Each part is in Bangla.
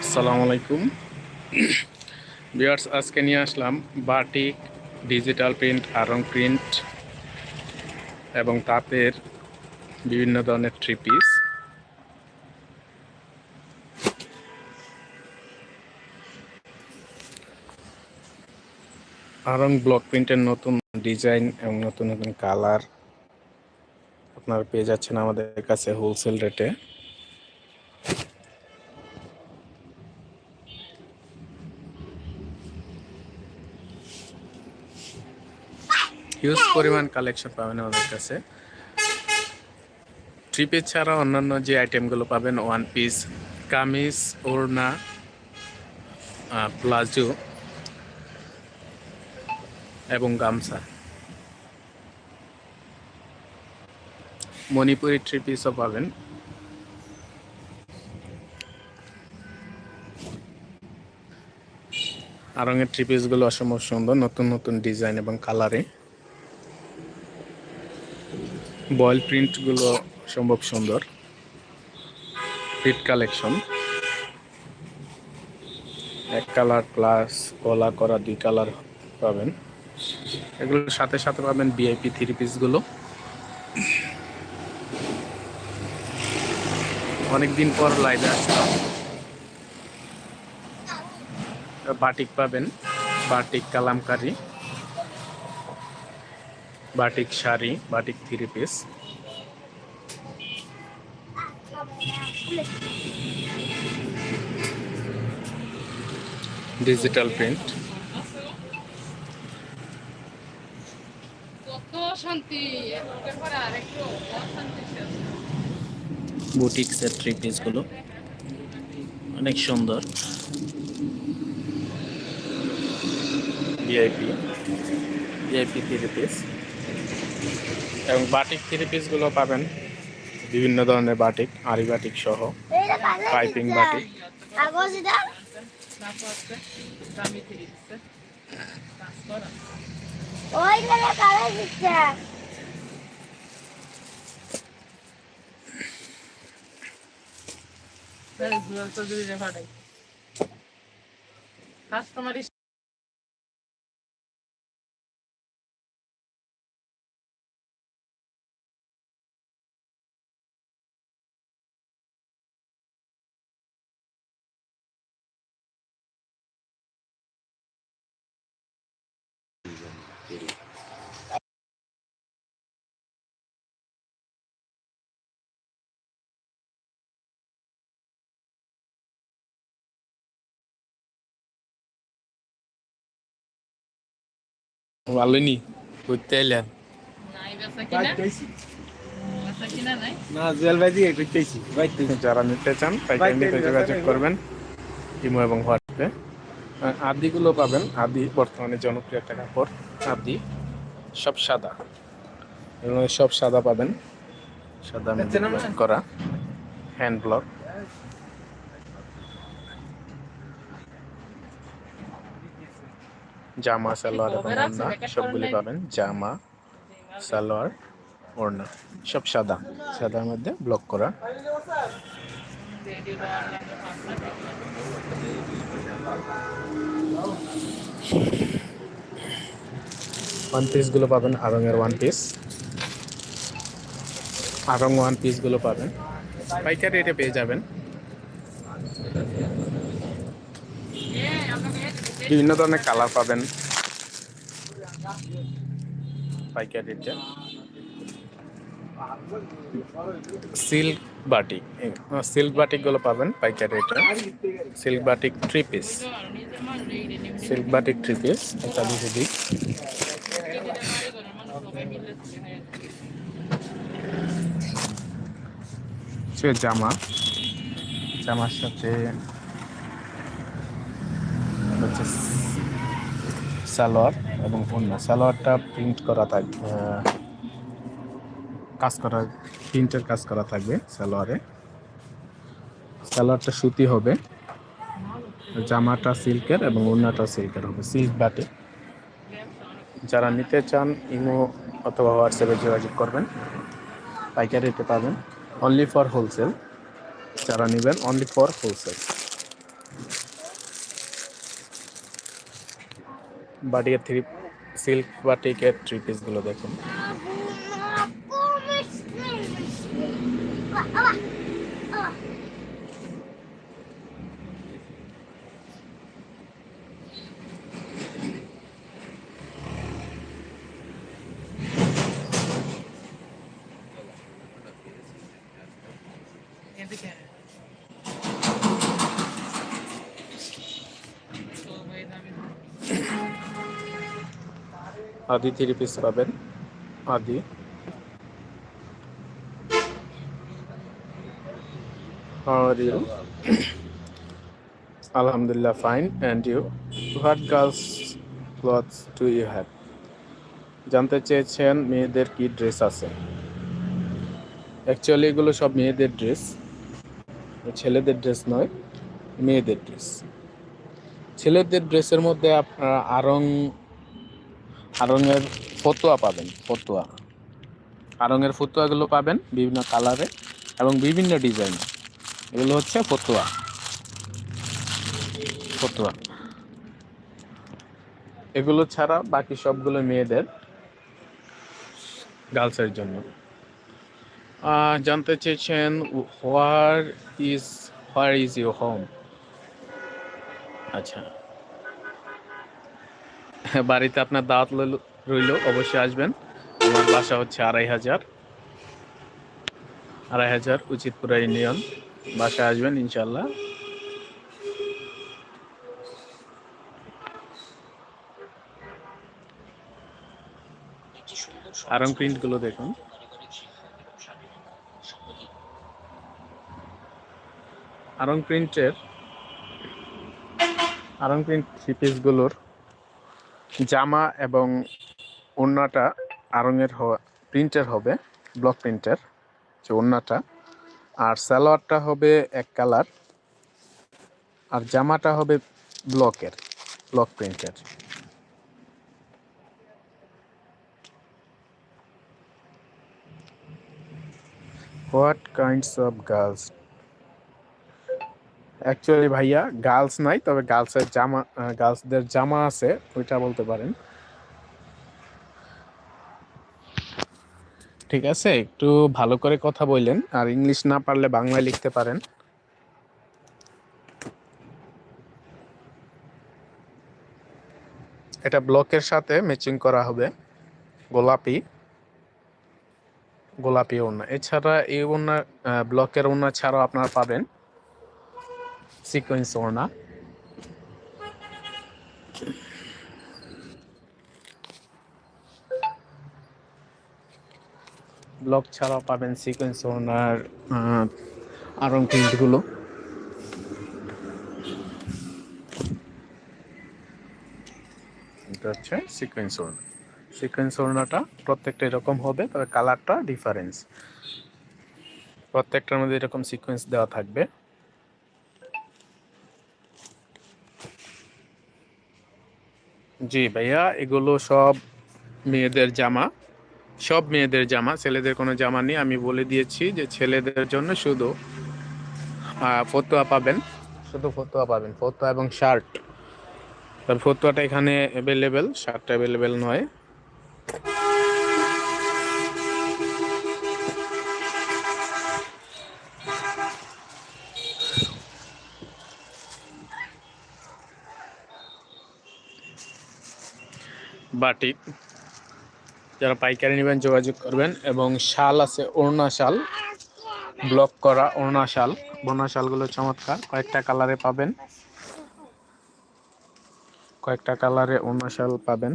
আসসালামু আলাইকুম। বিয়ার্স আজকে নিয়ে আসলাম batik, digital print, Aarong print এবং তাঁতের বিভিন্ন ধরনের থ্রি পিস। আরং ব্লক প্রিন্টের নতুন ডিজাইন এবং নতুন নতুন কালার আপনারা পেয়ে যাচ্ছেন আমাদের কাছে হোলসেল রেটে হিউজ পরিমাণ কালেকশন পাবেন আমাদের কাছে। থ্রি পিস ছাড়া অন্যান্য যে আইটেমগুলো পাবেন ওয়ান পিস কামিজ, ওড়না প্লাজো। এবং গামছা। মণিপুরি থ্রি পিসও পাবেন। আরঙের থ্রি পিসগুলো অসম্ভব সুন্দর, নতুন নতুন ডিজাইন এবং কালারে বয়েল প্রিন্টগুলো সম্ভব সুন্দর। হিট কালেকশন এক কালার প্লাস কলা করা দুই কালার পাবেন। এগুলোর সাথে সাথে পাবেন বিআইপি থ্রি পিসগুলো অনেকদিন পর লাইভে আসলাম। বাটিক পাবেন, batik kalamkari, batik sari, batik three piece digital print বুটিক্সের থ্রি পিসগুলো অনেক সুন্দর। ভিআইপি ভিআইপি থ্রি পিস এবং বাটিক থ্রি পিসগুলো পাবেন। বিভিন্ন ধরনের বাটিক আরি বাটিক সহ। পাইপিং বাটিক আগজিদা? তারপর হচ্ছে দামি দিচ্ছে? কাজ করা দিচ্ছে কাস্টমার ভালো নি ঘুরতে এলেন না ভাই তুই যারা নিতে চান পাইকারি নিতে যোগাযোগ করবেন ইমো এবং হোয়াটসঅ্যাপে আর আদিগুলো পাবেন আদি বর্তমানে জনপ্রিয় একটা কাপড় আদি সব সাদা এগুলো সব সাদা পাবেন সাদা? করা হ্যান্ড ব্লক জামা সালোয়ার এবং ওড়না সবগুলি পাবেন। জামা সালোয়ার ওড়না সব সাদা। সাদার মধ্যে ব্লক করা। ওয়ান পিসগুলো পাবেন আরঙের ওয়ান পিস আরং ওয়ান পিসগুলো পাবেন। পাইকারি রেটে পেয়ে যাবেন। বিভিন্ন ধরনের কালার পাবেন। পাইকারি সিল্ক বাটিক সিল্ক বাটিকগুলো পাবেন পাইকারি রেটে silk batik three piece silk batik three piece একটা দিকে দিই জামা। জামার সাথে হচ্ছে সালোয়ার এবং ওড়না। সালোয়ারটা প্রিন্ট করা থাকবে কাজ করা প্রিন্টের কাজ করা থাকবে সালোয়ারে। সালোয়ারটা সুতি হবে। জামাটা সিল্কের এবং ওড়নাটা সিল্কের হবে, সিল্ক বাটে। যারা নিতে চান ইমো অথবা হোয়াটসঅ্যাপে যোগাযোগ করবেন, পাইকারিতে পাবেন। অনলি ফর হোলসেল যারা নেবেন অনলি ফর হোলসেল বাটিকের থ্রি সিল্ক বা বাটিকের থ্রি পিসগুলো দেখুন। আদি থ্রি পিস পাবেন আদি How are you? Alhamdulillah, fine. And you? What girls clothes do you? জানতে চেয়েছেন মেয়েদের কি ড্রেস আছে অ্যাকচুয়ালি এগুলো সব মেয়েদের ড্রেস ছেলেদের ড্রেস নয় মেয়েদের ড্রেস ছেলেদের ড্রেসের মধ্যে আপনারা আরং আরঙের ফতোয়া পাবেন, ফতোয়া। আরঙের ফতোয়াগুলো পাবেন বিভিন্ন কালারে এবং বিভিন্ন ডিজাইন এগুলো হচ্ছে ফতোয়া। ফতোয়া। এগুলো ছাড়া বাকি সবগুলো মেয়েদের গার্লসের জন্য। জানতে চেয়েছেন where is where is your home আচ্ছা। বাড়িতে আপনার দাওয়াত রইল অবশ্যই আসবেন। আমার বাসা হচ্ছে আড়াই হাজার। আড়াই হাজার উচিতপুরা ইউনিয়ন। বাসায় আসবেন ইনশাল্লাহ আরং প্রিন্টগুলো দেখুন। আরং প্রিন্টের, আরং প্রিন্ট থ্রি পিসগুলোর জামা এবং ওড়নাটা আরঙের প্রিন্টের হবে ব্লক প্রিন্টের যে ওড়নাটা আর সালোয়ারটা হবে এক কালার, আর জামাটা হবে ব্লকের ব্লক প্রিন্টের what kinds of girls actually ভাইয়া গার্লস নাই, তবে গার্লসের জামা গার্লসদের জামা আছে, ওইটা বলতে পারেন। ঠিক আছে, একটু ভালো করে কথা বললেন, আর ইংলিশ না পারলে বাংলায় লিখতে পারেন। এটা ব্লকের সাথে ম্যাচিং করা হবে, গোলাপি। গোলাপি ওড়না। এছাড়া এই ওড়না ব্লকের ওড়না ছাড়াও আপনারা পাবেন। সিকোয়েন্স ওড়না ব্লক ছাড়াও পাবেন সিকোয়েন্স ওড়নার আরং প্রিন্টগুলো এটা হচ্ছে সিকোয়েন্স ওড়না সিকোয়েন্স ওড়নাটা প্রত্যেকটা এরকম হবে, তবে কালারটা ডিফারেন্স প্রত্যেকটার মধ্যে এরকম সিকোয়েন্স দেওয়া থাকবে। জি ভাইয়া, এগুলো সব মেয়েদের জামা। সব মেয়েদের জামা, ছেলেদের কোনো জামা নেই। আমি বলে দিয়েছি যে ছেলেদের জন্য শুধু ফতোয়া পাবেন। শুধু ফতুয়া পাবেন, ফতুয়া এবং শার্ট। তার ফতুয়াটা এখানে অ্যাভেলেবেল শার্টটা অ্যাভেলেবেল নয়। বাটিক যারা পাইকারি নেবেন যোগাযোগ করবেন এবং শাল আছে ওড়না শাল। ব্লক করা ওড়না শাল। বোনা শালগুলো চমৎকার। কয়েকটা কালারে পাবেন। কয়েকটা কালারে ওড়না শাল পাবেন।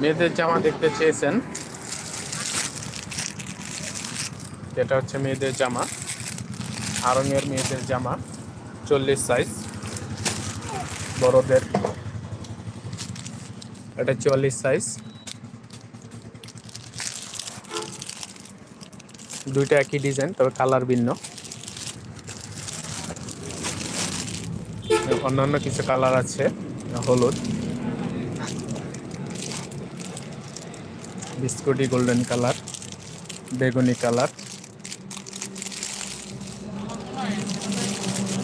মেয়েদের জামা দেখতে চেয়েছেন। যেটা হচ্ছে মেয়েদের জামা। আরঙের মেয়েদের জামা, চল্লিশ সাইজ বড়দের। এটা চুয়াল্লিশ সাইজ দুইটা একই ডিজাইন তবে কালার ভিন্ন। অন্যান্য কিছু কালার আছে, হলুদ। বিস্কুটি গোল্ডেন কালার বেগুনি কালার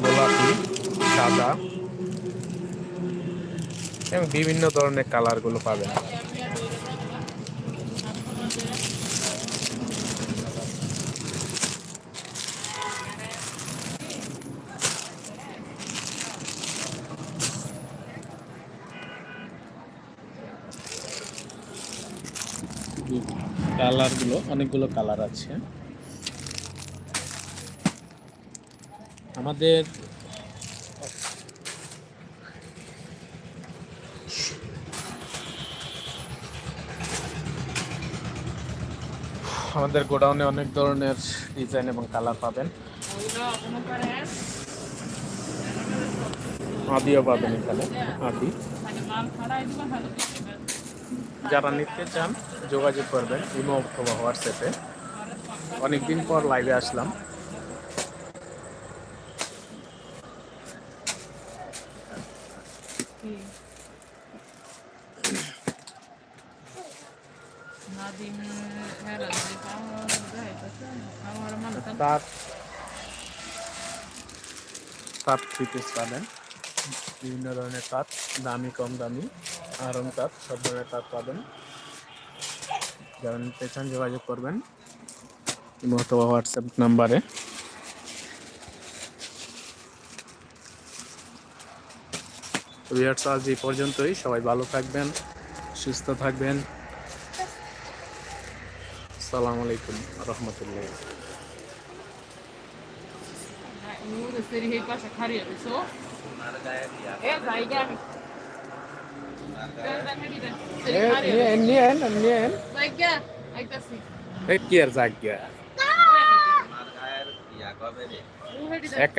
গোলাপি সাদা। এবং বিভিন্ন ধরনের কালারগুলো পাবেন। কালারগুলো অনেকগুলো কালার আছে। আমাদের আমাদের গোডাউনে অনেক ধরনের ডিজাইন এবং কালার পাবেন। আদিও পাবেন এখানে, আদি। যারা নিতে চান, যোগাযোগ করবেন, ইমো অথবা হোয়াটসঅ্যাপে। অনেকদিন পর লাইভে আসলাম। তাঁত থ্রি পিস পাবেন। বিভিন্ন ধরনের তাঁত দামি, কম দামি আরং তাঁত সব ধরনের তাঁত পাবেন। যারা নিতে চান যোগাযোগ করবেন অথবা হোয়াটসঅ্যাপ নাম্বারে। ভিউয়ার্স, আজ এই পর্যন্তই। সবাই ভালো থাকবেন, সুস্থ থাকবেন। আসসালামু আলাইকুম রহমতুল্লাহ। নিয়েন নিয়েন নিয়েন জায়গা আইতাছি কি আর এক